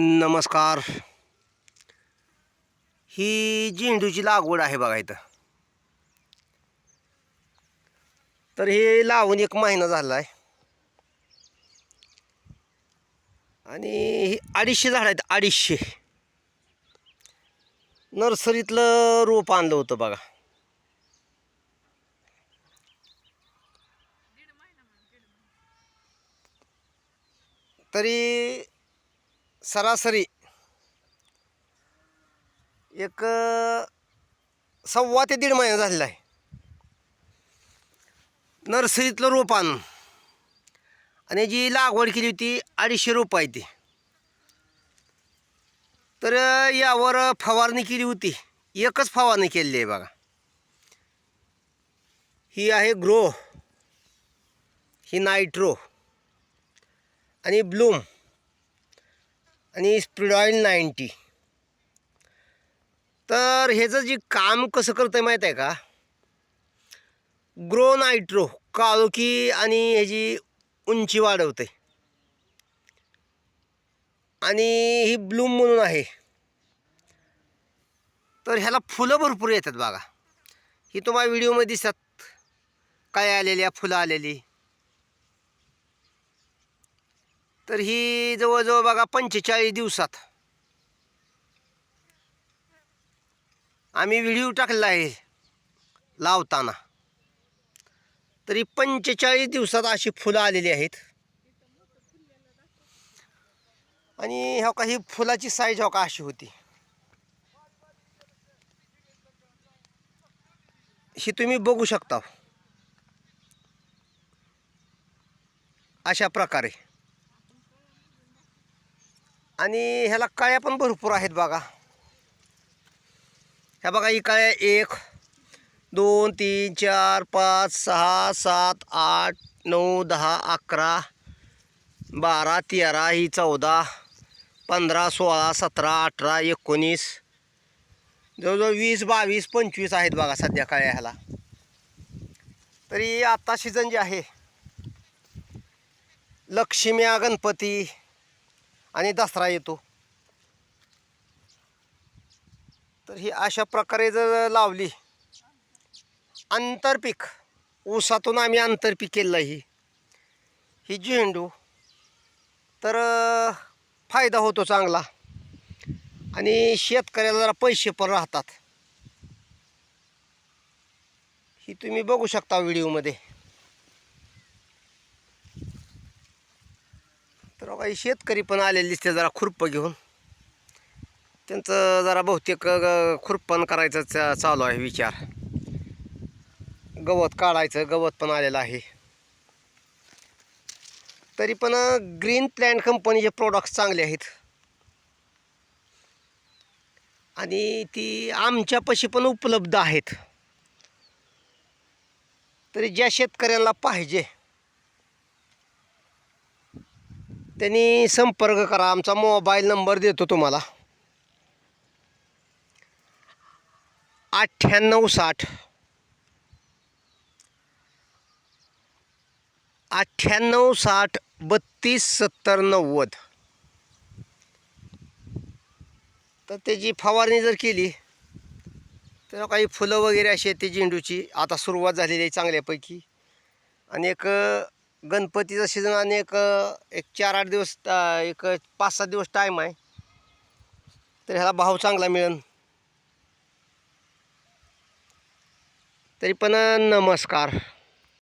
नमस्कार. ही झेंडूची लागवड आहे बघा इथं. तर हे लावून एक महिना झाला आहे आणि हे अडीचशे झाड आहेत अडीचशे. नर्सरीतलं रोप आणलं होतं बघा. तरी सरासरी एक सव्वा ते दीड महिना झालेला आहे. नर्सरीतलं रोप आणून. आणि जी लागवड केली होती अडीचशे रोप आहे ती. तर यावर फवारणी केली होती. एकच फवारणी केलेली आहे बघा. ही आहे ग्रो. ही नायट्रो. आणि ब्लूम. आणि स्प्रिडॉईल नाईन्टी. तर ह्याचं जे काम कसं करतं आहे माहीत आहे का? ग्रो नायट्रो काळोखी आणि ह्याची उंची वाढवते आणि ही ब्लूम म्हणून आहे. तर ह्याला फुलं भरपूर येतात बघा. ही तुम्हाला व्हिडिओमध्ये दिसतात. काय आलेली फुलं आलेली. तर ही जवळजवळ बघा पंचेचाळीस दिवसात. आम्ही व्हिडिओ टाकलेला आहे लावताना. तरी पंचेचाळीस दिवसात अशी फुलं आलेली आहेत. आणि हो का ही फुलाची साईज हो का अशी होती. ही तुम्ही बघू शकता. अशा प्रकारे. आणि ह्याला काळ्या पण भरपूर आहेत बघा. ह्या बघा ही काळ्या एक दोन तीन चार पाच सहा सात आठ नऊ दहा अकरा बारा तेरा ही चौदा पंधरा सोळा सतरा अठरा एकोणीस जवळजवळ वीस बावीस पंचवीस आहेत बघा सध्या काळ्या ह्याला. तरी आत्ता सीझन जे आहे लक्ष्म्या गणपती आणि दसरा येतो. तर ही अशा प्रकारे जर लावली आंतरपीक ऊसातून आम्ही आंतरपीक केलं ही ही झेंडू तर फायदा होतो चांगला. आणि शेतकऱ्याला जरा पैसे पण राहतात. ही तुम्ही बघू शकता व्हिडिओमध्ये तर काही शेतकरी पण आलेले दिसते जरा खुरपं घेऊन. त्यांचं जरा बहुतेक खुरपण करायचं चा- चालू आहे विचार. गवत काढायचं गवत पण आलेलं आहे. तरी पण ग्रीन प्लॅन कंपनीचे प्रोडक्ट्स चांगले आहेत. आणि ती आमच्यापाशी पण उपलब्ध आहेत. तरी ज्या शेतकऱ्यांना पाहिजे त्यांनी संपर्क करा आमचा मोबाईल नंबर देतो तुम्हाला. अठ्ठ्याण्णव साठ. अठ्ठ्याण्णव साठ बत्तीस सत्तर नव्वद. तर त्याची फवारणी जर केली तर काही फुलं वगैरे अशी आहेत ती झेंडूची. आता सुरुवात झालेली आहे चांगल्यापैकी. आणि एक गणपतीचा सीझन आणि एक एक चार आठ दिवस एक पाच सात दिवस टाईम आहे. तर ह्याला भाव चांगला मिळेल. तरी पण नमस्कार.